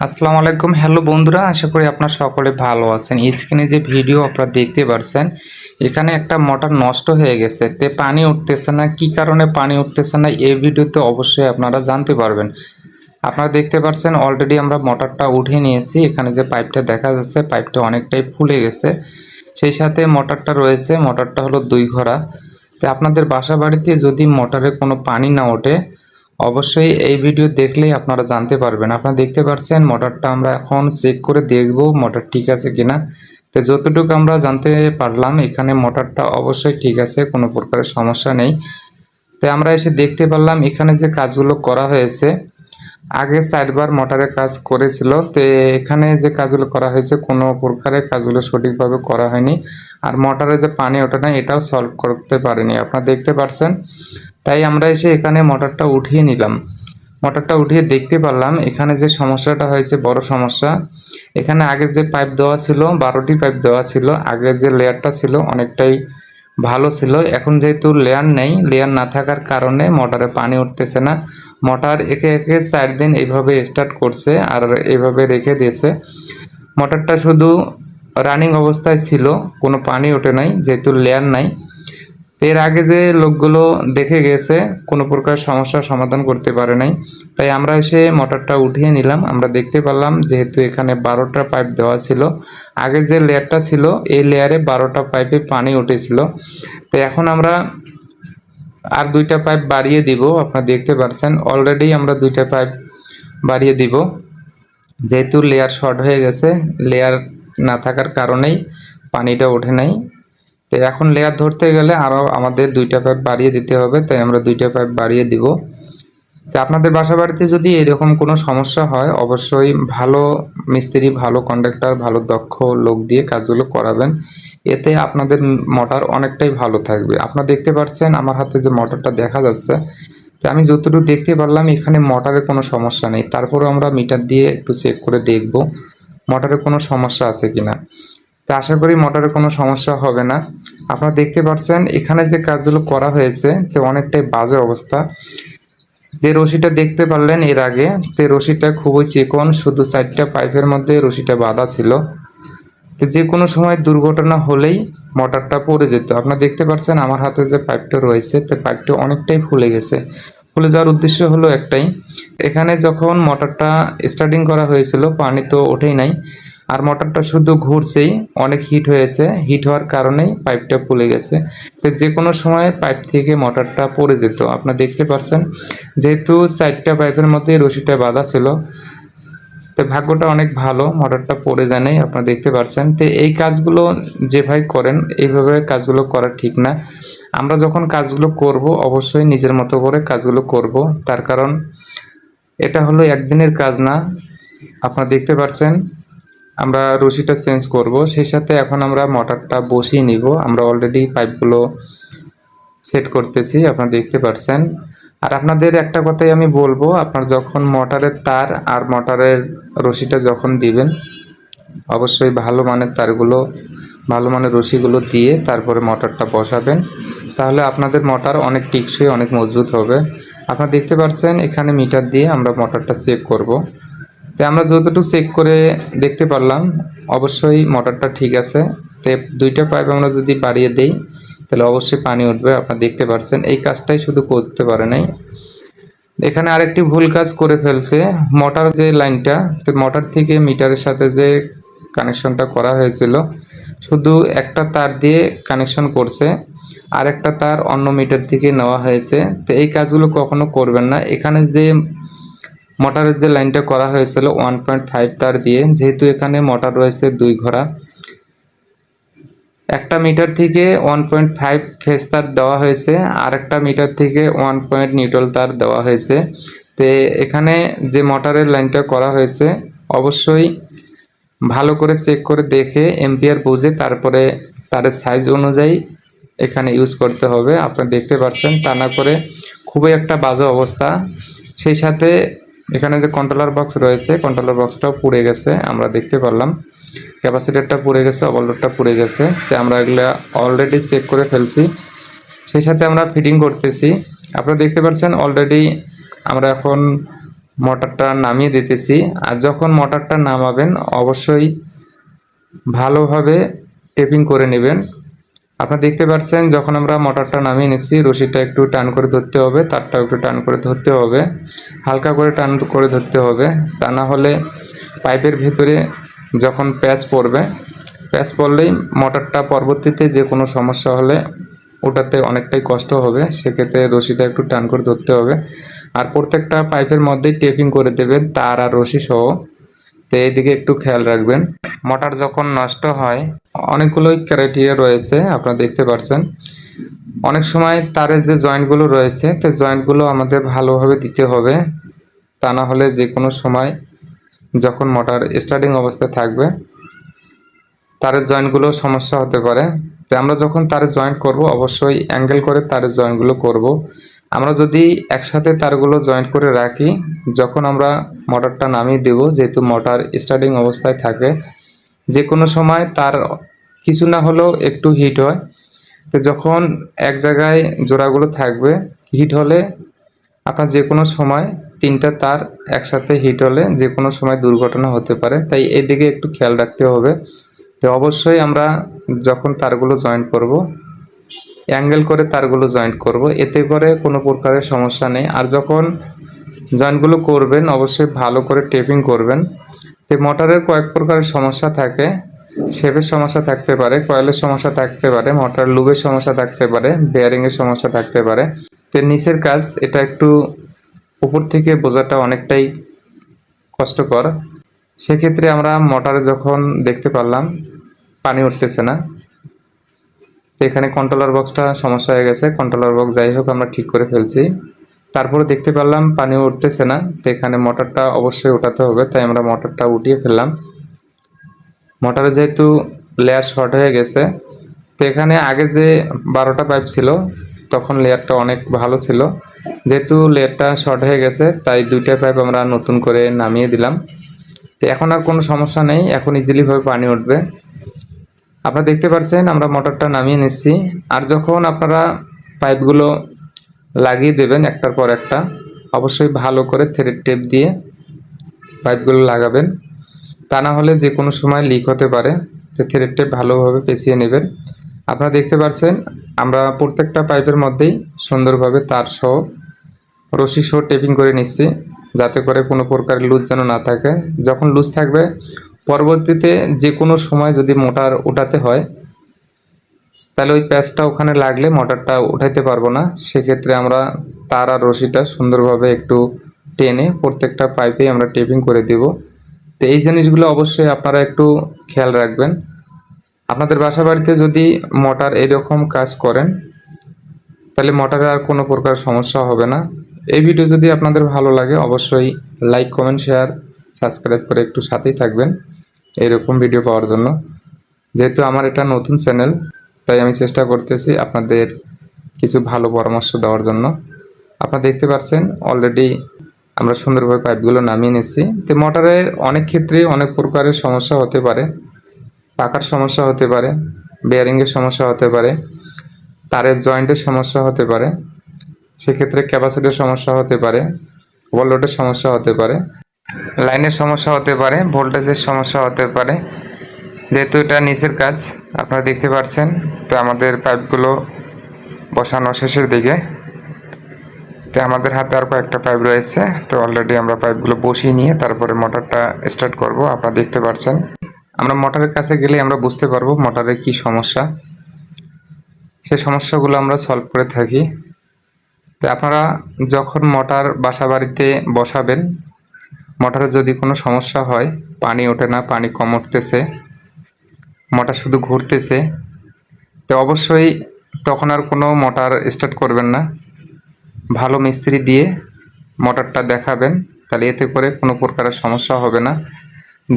আসসালামু আলাইকুম। হ্যালো বন্ধুরা, আশা করি আপনারা সকলে ভালো আছেন। স্ক্রিনে যে ভিডিও আপনারা দেখতে পাচ্ছেন এখানে একটা মোটর নষ্ট হয়ে গেছে। তে পানি উঠতেছে না, কি কারণে পানি উঠতেছে না, এই ভিডিওতে অবশ্যই আপনারা জানতে পারবেন। আপনারা দেখতে পাচ্ছেন অলরেডি আমরা মোটরটা উঠিয়ে নিয়েছি। এখানে যে পাইপটা দেখা যাচ্ছে, পাইপটা অনেকটাই ফুলে গেছে। সেই সাথে মোটরটা রয়েছে, মোটরটা হলো দুই ঘোড়া। তো আপনাদের বাসা বাড়িতে যদি মোটরে কোনো পানি না ওঠে অবশ্যই এই ভিডিও দেখলেই আপনারা জানতে পারবেন। আপনারা দেখতে পাচ্ছেন মোটরটা আমরা এখন চেক করে দেখব মোটর ঠিক আছে কিনা। তো যতটুকু আমরা জানতে পারলাম, এখানে মোটরটা অবশ্যই ঠিক আছে, কোনো প্রকারের সমস্যা নেই। তো আমরা এসে দেখতে পারলাম, এখানে যে কাজগুলো করা হয়েছে আগে চারবার মোটরের কাজ করেছিল। তো এখানে যে কাজগুলো করা হয়েছে, কোনো প্রকারের কাজগুলো সঠিকভাবে করা হয়নি। আর মোটরে যে পানি ওঠে না এটাও সলভ করতে পারেনি। আপনারা দেখতে পাচ্ছেন তাই আমরা এসে এখানে মোটরটা উঠিয়ে নিলাম। মোটরটা উঠিয়ে দেখতে পারলাম, এখানে যে সমস্যাটা হয়েছে, বড় সমস্যা। এখানে আগে যে পাইপ দেওয়া ছিল, বারোটি পাইপ দেওয়া ছিল, আগে যে লেয়ারটা ছিল, অনেকটাই ভালো ছিল। এখন যেহেতু লেয়ার নেই, লেয়ার না থাকার কারণে মোটরে পানি উঠতেছে না। মোটর একে একে চার দিন এইভাবে স্টার্ট করছে আর এইভাবে রেখে দিয়েছে। মোটরটা শুধু রানিং অবস্থায় ছিল, কোনো পানি ওঠে নাই, যেহেতু লেয়ার নাই। এর আগে যে লোকগুলো দেখে গেছে, কোনো প্রকার সমস্যার সমাধান করতে পারে নাই। তাই আমরা এসে মোটরটা উঠিয়ে নিলাম। আমরা দেখতে পারলাম যেহেতু এখানে বারোটা পাইপ দেওয়া ছিল। আগে যে লেয়ারটা ছিল, এই লেয়ারে বারোটা পাইপে পানি উঠেছিল। তো এখন আমরা আর দুইটা পাইপ বাড়িয়ে দিব। আপনারা দেখতে পাচ্ছেন অলরেডি আমরা দুইটা পাইপ বাড়িয়ে দিব। যেহেতু লেয়ার শর্ট হয়ে গেছে, লেয়ার না থাকার কারণেই পানিটা ওঠে নাই। তো এখন লেয়ার ধরতে গেলে আরও আমাদের দুইটা পাইপ বাড়িয়ে দিতে হবে, তাই আমরা দুইটা পাইপ বাড়িয়ে দিব। তো আপনাদের বাসা বাড়িতে যদি এরকম কোনো সমস্যা হয়, অবশ্যই ভালো মিস্ত্রি, ভালো কন্ডাক্টর ভালো দক্ষ লোক দিয়ে কাজগুলো করাবেন। এতে আপনাদের মোটর অনেকটাই ভালো থাকবে। আপনারা দেখতে পাচ্ছেন আমার হাতে যে মোটরটা দেখা যাচ্ছে। তো আমি যতটুকু দেখতে পারলাম, এখানে মোটরের কোনো সমস্যা নেই। তারপরেও আমরা মিটার দিয়ে একটু চেক করে দেখব মোটরের কোনো সমস্যা আছে কিনা। তো আশা করি মোটরের কোনো সমস্যা হবে না। আপনারা দেখতে পাচ্ছেন, এখানে যে কাজগুলো করা হয়েছে, তো অনেকটাই বাজে অবস্থা। যে রশিটা দেখতে পারলেন এর আগে, তো রশিটা খুবই চিকন, শুধু চারটা পাইপের মধ্যে রশিটা বাঁধা ছিল। তো যে কোনো সময় দুর্ঘটনা হলেই মোটরটা পড়ে যেত। আপনারা দেখতে পাচ্ছেন, আমার হাতে যে পাইপটা রয়েছে, তো পাইপটা অনেকটাই ফুলে গেছে। ফুলে যাওয়ার উদ্দেশ্য হলো একটাই, এখানে যখন মোটরটা স্টার্টিং করা হয়েছিল, পানি তো ওঠেই নাই আর মোটরটা শুধু ঘুরছেই অনেক হিট হয়েছে। হিট হওয়ার কারণেই পাইপটা ফুলে গেছে। তো যে কোনো সময় পাইপ থেকে মোটরটা পড়ে যেত। আপনারা দেখতে পাচ্ছেন যেহেতু চারটা পাইপের মধ্যে রশিটা বাঁধা ছিল, তো ভাগ্যটা অনেক ভালো, মোটরটা পড়ে যায় নাই, আপনারা দেখতে পাচ্ছেন তো এই কাজগুলো যে ভাই করেন, এইভাবে কাজগুলো করা ঠিক না। আমরা যখন কাজগুলো করব, অবশ্যই নিজের মতো করে কাজগুলো করব। তার কারণ, এটা হলো একদিনের কাজ না। আপনারা দেখতে পাচ্ছেন আমরা রশিটা চেঞ্জ করব। সেই সাথে এখন আমরা মোটরটা বসিয়ে নিব। আমরা অলরেডি পাইপগুলো সেট করতেছি, আপনারা দেখতে পাচ্ছেন আর আপনাদের একটা কথাই আমি বলব, আপনার যখন মোটরের তার আর মোটরের রশিটা যখন দিবেন, অবশ্যই ভালো মানের তারগুলো, ভালো মানের রশিগুলো দিয়ে তারপরে মোটরটা বসাবেন। তাহলে আপনাদের মোটর অনেক টিকসই, অনেক মজবুত হবে। আপনারা দেখতে পাচ্ছেন এখানে মিটার দিয়ে আমরা মোটরটা চেক করব। তো আমরা যতটুকু চেক করে দেখতে পারলাম, অবশ্যই মোটরটা ঠিক আছে। তো দুইটা পাইপ আমরা যদি বাড়িয়ে দেই, তাহলে অবশ্যই পানি উঠবে, আপনারা দেখতে পাচ্ছেন এই কাজটাই শুধু করতে পারে নাই। এখানে আরেকটি ভুল কাজ করে ফেলছে। মোটর যে লাইনটা, তো মোটর থেকে মিটারের সাথে যে কানেকশনটা করা হয়েছিল, শুধু একটা তার দিয়ে কানেকশন করছে আর একটা তার অন্য মিটার থেকে নেওয়া হয়েছে। তো এই কাজগুলো কখনো করবেন না। এখানে যে মোটরের যে লাইনটা করা হয়েছিল ওয়ান পয়েন্ট ফাইভ তার দিয়ে, যেহেতু এখানে মোটর রয়েছে দুই ঘোড়া, একটা মিটার থেকে ওয়ান পয়েন্ট ফাইভ ফেস তার দেওয়া হয়েছে, আর একটা মিটার থেকে ওয়ান পয়েন্ট নিউট্রাল তার দেওয়া হয়েছে। তো এখানে যে মোটরের লাইনটা করা হয়েছে, অবশ্যই ভালো করে চেক করে দেখে এম্পিয়ার বুঝে তারপরে তারের সাইজ অনুযায়ী এখানে ইউজ করতে হবে। আপনারা দেখতে পাচ্ছেন, তা না করে খুবই একটা বাজে অবস্থা। সেই সাথে এখানে যে কন্ট্রোলার বক্স রয়েছে কন্ট্রোলার বক্সটাও পুড়ে গেছে, আমরা দেখতে পারলাম। ক্যাপাসিটারটা পুড়ে গেছে ওভারলোডটা পুড়ে গেছে। তো আমরা এগুলো অলরেডি চেক করে ফেলছি। সেই সাথে আমরা ফিটিং করতেছি। আপনারা দেখতে পাচ্ছেন অলরেডি আমরা এখন মোটরটা নামিয়ে দিতেছি। আর যখন মোটরটা নামাবেন, অবশ্যই ভালোভাবে টেপিং করে নেবেন। আপনারা দেখতে পাচ্ছেন, যখন আমরা মোটরটা নামিয়ে নিচ্ছি, রশিটা একটু টান করে ধরতে হবে, তারটাও একটু টান করে ধরতে হবে, হালকা করে টান করে ধরতে হবে, তা না হলে পাইপের ভিতরে যখন প্যাচ পড়বে, প্যাচ পড়লেই মোটরটা পরবর্তীতে যে কোনো সমস্যা হলে ওটাতে অনেকটাই কষ্ট হবে, সেক্ষেত্রে রশিটা একটু টান করে ধরতে হবে। আর প্রত্যেকটা পাইপের মধ্যেই টেপিং করে দেবেন, তার আর রশি সহ। তো এইদিকে একটু খেয়াল রাখবেন। মোটর যখন নষ্ট হয়, অনেকগুলোই ক্রাইটেরিয়া রয়েছে, আপনারা দেখতে পাচ্ছেন অনেক সময় তারের যে জয়েন্টগুলো রয়েছে, তো জয়েন্টগুলো আমাদের ভালোভাবে দিতে হবে। তা না হলে যে কোনো সময় যখন মোটর স্টার্টিং অবস্থায় থাকবে, তারের জয়েন্টগুলো সমস্যা হতে পারে। তো আমরা যখন তারের জয়েন্ট করব, অবশ্যই অ্যাঙ্গেল করে তারের জয়েন্টগুলো করব। আমরা যদি একসাথে তারগুলো জয়েন্ট করে রাখি, যখন আমরা মোটরটা নামিয়ে দেব, যেহেতু মোটর স্টার্টিং অবস্থায় থাকে যে কোনো সময় তার কিছু না হলেও একটু হিট হয়। তো যখন এক জায়গায় জোড়াগুলো থাকবে হিট হলে আপনার যে কোনো সময় তিনটা তার একসাথে হিট হলে যে কোনো সময় দুর্ঘটনা হতে পারে। তাই এদিকে একটু খেয়াল রাখতে হবে। তো অবশ্যই আমরা যখন তারগুলো জয়েন্ট করব অ্যাঙ্গেল করে তারগুলো জয়েন্ট করব। এতে করে কোনো প্রকারের সমস্যা নেই। আর যখন জয়েন্টগুলো করবেন, অবশ্যই ভালো করে টেপিং করবেন। তো মোটরের কয়েক প্রকারের সমস্যা থাকে। শেপের সমস্যা থাকতে পারে, কয়েলের সমস্যা থাকতে পারে, মোটর লুবের সমস্যা থাকতে পারে, বেয়ারিংয়ের সমস্যা থাকতে পারে। তো নিচের কাজ, এটা একটু উপর থেকে বোঝাটা অনেকটাই কষ্টকর। সেক্ষেত্রে আমরা মোটরে যখন দেখতে পারলাম, পানি উঠতেছে না। এখানে কন্ট্রোলার বক্সটা সমস্যা হয়ে গেছে। কন্ট্রোলার বক্স যাই হোক, আমরা ঠিক করে ফেলছি। তারপরে দেখতে পারলাম পানি উঠতেছে না, তো এখানে মোটরটা অবশ্যই উঠাতে হবে। তাই আমরা মোটরটা উঠিয়ে ফেললাম। মোটরে যেহেতু লেয়ার শর্ট হয়ে গেছে, তো এখানে আগে যে বারোটা পাইপ ছিল, তখন লেয়ারটা অনেক ভালো ছিল। যেহেতু লেয়ারটা শর্ট হয়ে গেছে, তাই দুইটা পাইপ আমরা নতুন করে নামিয়ে দিলাম। তো এখন আর কোনো সমস্যা নেই, এখন ইজিলিভাবে পানি উঠবে। আপনারা দেখতে পাচ্ছেন আমরা মোটরটা নামিয়ে নিচ্ছি। আর যখন আপনারা পাইপগুলো লাগিয়ে দেবেন একটার পর একটা, অবশ্যই ভালো করে থ্রেড টেপ দিয়ে পাইপগুলো লাগাবেন। তা না হলে যে কোনো সময় লিক হতে পারে, তো থ্রেড টেপ ভালোভাবে পেঁচিয়ে নেবেন। আপনারা দেখতে পাচ্ছেন আমরা প্রত্যেকটা পাইপের মধ্যেই সুন্দরভাবে তার সহ রশি সহ টেপিং করে নিচ্ছি, যাতে করে কোনো প্রকার লুজ যেন না থাকে। যখন লুজ থাকবে পরবর্তীতে যে কোনো সময় যদি মোটর উঠাতে হয়, তাহলে ওই প্যাচটা ওখানে লাগলে মোটরটা উঠাইতে পারব না। সেক্ষেত্রে আমরা তার আর রশিটা সুন্দরভাবে একটু টেনে প্রত্যেকটা পাইপে আমরা টেপিং করে দেব। তো এই জিনিসগুলো অবশ্যই আপনারা একটু খেয়াল রাখবেন। আপনাদের বাসা বাড়িতে যদি মোটর এরকম কাজ করেন, তাহলে মোটরে আর কোনো প্রকার সমস্যা হবে না। এই ভিডিও যদি আপনাদের ভালো লাগে, অবশ্যই লাইক কমেন্ট শেয়ার সাবস্ক্রাইব করে একটু সাথেই থাকবেন। এরকম ভিডিও পাওয়ার জন্য। যেহেতু আমার এটা নতুন চ্যানেল তাই আমি চেষ্টা করতেছি আপনাদের কিছু ভালো পরামর্শ দেওয়ার জন্য। আপনারা দেখতে পাচ্ছেন অলরেডি আমরা সুন্দরভাবে পাইপগুলো নামিয়ে নিচ্ছি তো মোটরের অনেক ক্ষেত্রে অনেক প্রকারের সমস্যা হতে পারে। পাকার সমস্যা হতে পারে বেয়ারিংয়ের সমস্যা হতে পারে, তারের জয়েন্টের সমস্যা হতে পারে, সেক্ষেত্রে ক্যাপাসিটির সমস্যা হতে পারে ওভারলোডের সমস্যা হতে পারে। লাইনের সমস্যা হতে পারে, ভোল্টেজের সমস্যা হতে পারে। যেহেতু এটা নিচের কাজ, আপনারা দেখতে পাচ্ছেন, তো আমাদের পাইপগুলো বসানো শেষের দিকে। তো আমাদের হাতে আর কয়েকটা পাইপ রয়েছে, তো অলরেডি আমরা পাইপগুলো বসিয়ে নিয়ে তারপরে মোটরটা স্টার্ট করব, আপনারা দেখতে পাচ্ছেন। আমরা মোটরের কাছে গেলে আমরা বুঝতে পারব মোটরের কি সমস্যা। সেই সমস্যাগুলো আমরা সলভ করে থাকি। তো আপনারা যখন মোটর বাসা বাড়িতে বসাবেন মোটরে যদি কোনো সমস্যা হয়, পানি ওঠে না, পানি কম উঠতেছে মোটর শুধু ঘুরতেছে, তো অবশ্যই তখন আর কোনো মোটর স্টার্ট করবেন না। ভালো মিস্ত্রি দিয়ে মোটরটা দেখাবেন, তাহলে এতে করে কোনো প্রকারের সমস্যা হবে না।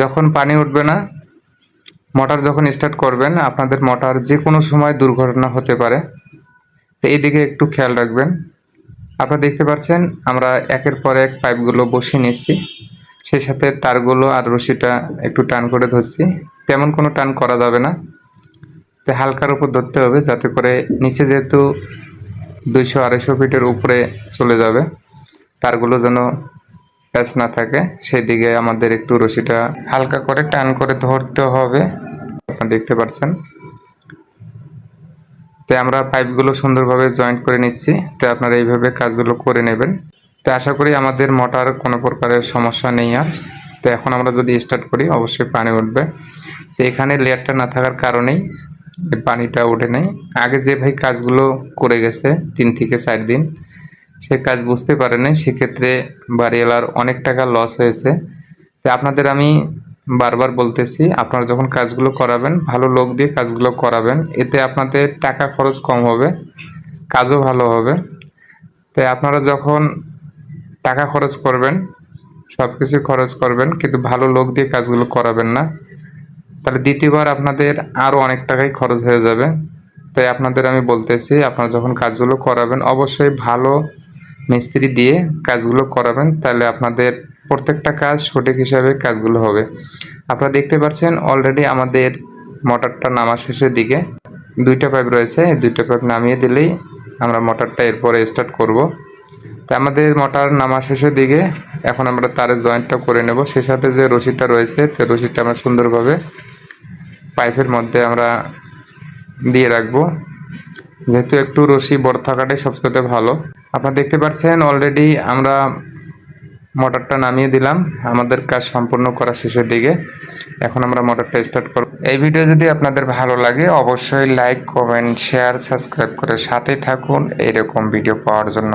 যখন পানি উঠবে না মোটর যখন স্টার্ট করবেন, আপনাদের মোটর যে কোনো সময় দুর্ঘটনা হতে পারে। তো এইদিকে একটু খেয়াল রাখবেন। আপনারা দেখতে পাচ্ছেন, আমরা একের পর এক পাইপগুলো বসিয়ে নিচ্ছি। সেই সাথে তারগুলো আর রশিটা একটু টান করে ধরছি। তেমন কোনো টান করা যাবে না। তো হালকার উপর ধরতে হবে যাতে করে নিচে যেহেতু দুইশো আড়াইশো ফিটের উপরে চলে যাবে, তারগুলো যেন প্যাচ না থাকে সেদিকে আমাদের একটু রশিটা হালকা করে টান করে ধরতে হবে। আপনারা দেখতে পাচ্ছেন। তো আমরা পাইপগুলো সুন্দরভাবে জয়েন্ট করে নিচ্ছি। তো আপনারা এইভাবে কাজগুলো করে নেবেন। তো আশা করি আমাদের মোটর কোনো প্রকারের সমস্যা নেই আর। তো এখন আমরা যদি স্টার্ট করি, অবশ্যই পানি উঠবে। তো এখানে লেয়ারটা না থাকার কারণেই পানিটা ওঠে নাই। আগে যে ভাই কাজগুলো করে গেছে, তিন থেকে চার দিন, সে কাজ বুঝতে পারে নাই। সেক্ষেত্রে বাড়িওয়ালার অনেক টাকা লস হয়েছে। তো আপনাদের আমি বারবার বলতেছি, আপনারা যখন কাজগুলো করাবেন, ভালো লোক দিয়ে কাজগুলো করাবেন, এতে আপনাদের টাকা খরচ কম হবে, কাজও ভালো হবে। তাই আপনারা যখন টাকা খরচ করবেন সব কিছু খরচ করবেন, কিন্তু ভালো লোক দিয়ে কাজগুলো করাবেন না। তাহলে দ্বিতীয়বার আপনাদের আরও অনেক টাকাই খরচ হয়ে যাবে। তাই আপনাদের আমি বলতেছি, আপনারা যখন কাজগুলো করাবেন, অবশ্যই ভালো মিস্ত্রি দিয়ে কাজগুলো করাবেন, তাহলে আপনাদের প্রত্যেকটা কাজ সঠিক হিসাবে কাজগুলো হবে। আপনারা দেখতে পাচ্ছেন অলরেডি আমাদের মোটরটা নামা শেষের দিকে। দুইটা পাইপ রয়েছে দুইটা পাইপ নামিয়ে দিলেই আমরা মোটরটা এরপরে স্টার্ট করব। তা আমাদের মোটর নামা শেষের দিকে এখন আমরা তারের জয়েন্টটা করে নেব। সে সাথে যে রশিটা রয়েছে, তো রশিটা আমরা সুন্দরভাবে পাইপের মধ্যে আমরা দিয়ে রাখব। যেহেতু একটু রশি বড় থাকাটাই সবচেয়ে ভালো। আপনারা দেখতে পাচ্ছেন অলরেডি আমরা মোটরটা নামিয়ে দিলাম। আমাদের কাজ সম্পূর্ণ করা শেষের দিকে। এখন আমরা মোটরটা স্টার্ট করব। এই ভিডিও যদি আপনাদের ভালো লাগে, অবশ্যই লাইক কমেন্ট শেয়ার সাবস্ক্রাইব করে সাথেই থাকুন। এইরকম ভিডিও পাওয়ার জন্য।